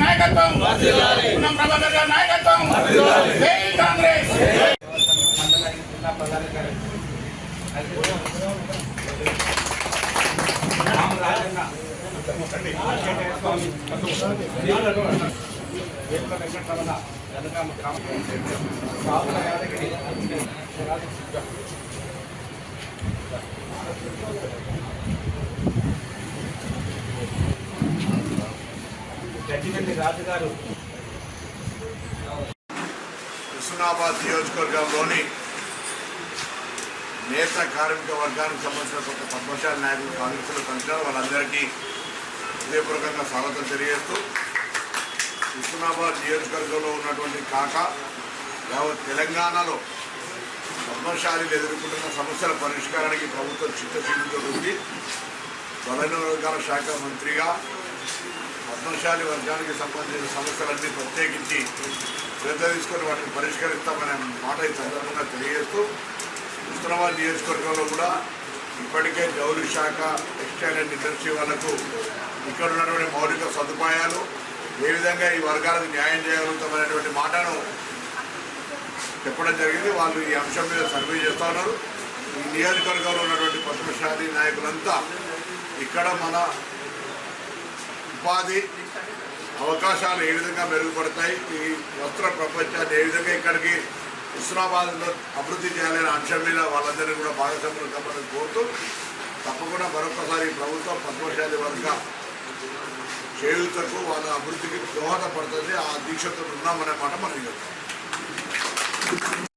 నాయకత్వం. పున్నం ప్రభాకర్ గారి నాయకత్వం. జై కాంగ్రెస్. హుస్నాబాద్ నియోజకవర్గంలోని నేత కార్మిక వర్గానికి సంబంధించిన కొంత పద్మశాలి నాయకులు కార్మికులు కలిసినారు వాళ్ళందరికీ హృదయపూర్వకంగా స్వాగతం తెలియజేస్తూ హుస్నాబాద్ నియోజకవర్గంలో ఉన్నటువంటి కాక యావత్ తెలంగాణలో పద్మశాలీలు ఎదుర్కొంటున్న సమస్యల పరిష్కారానికి ప్రభుత్వం చిత్తశుద్ధితో ఉంది. బలైన వర్గాల శాఖ మంత్రిగా పద్మశాలి వర్గానికి సంబంధించిన సమస్యలన్నీ ప్రత్యేకించి శ్రద్ధ తీసుకొని వాటిని పరిష్కరిస్తామనే మాట ఈ సందర్భంగా తెలియజేస్తూ హుస్నాబాద్ నియోజకవర్గంలో కూడా ఇప్పటికే జౌలి శాఖ టెక్స్టైల్ అండ్ ఇండస్ట్రీ వాళ్ళకు ఇక్కడ ఉన్నటువంటి మౌలిక సదుపాయాలు ఏ విధంగా ఈ వర్గాలకు న్యాయం చేయగలుగుతామనేటువంటి మాటను చెప్పడం జరిగింది. వాళ్ళు ఈ అంశం మీద సర్వే చేస్తూ ఉన్నారు. ఈ నియోజకవర్గంలో ఉన్నటువంటి పద్మశాలి నాయకులంతా ఇక్కడ మన ఉపాధి అవకాశాలు ఏ విధంగా మెరుగుపడతాయి? ఈ వస్త్ర ప్రపంచాన్ని ఏ విధంగా ఇక్కడికి హుస్నాబాద్లో అభివృద్ధి చేయాలనే అంశం మీద వాళ్ళందరినీ కూడా భాగస్వాములు కమ్మని కోరుతూ తప్పకుండా మరొకసారి ప్రభుత్వం పద్మశాలి వర్గ చేయుతకు వాళ్ళ అభివృద్ధికి దోహదపడుతుంది. ఆ దీక్షతో ఉన్నామనే మాట మనం చెప్తాం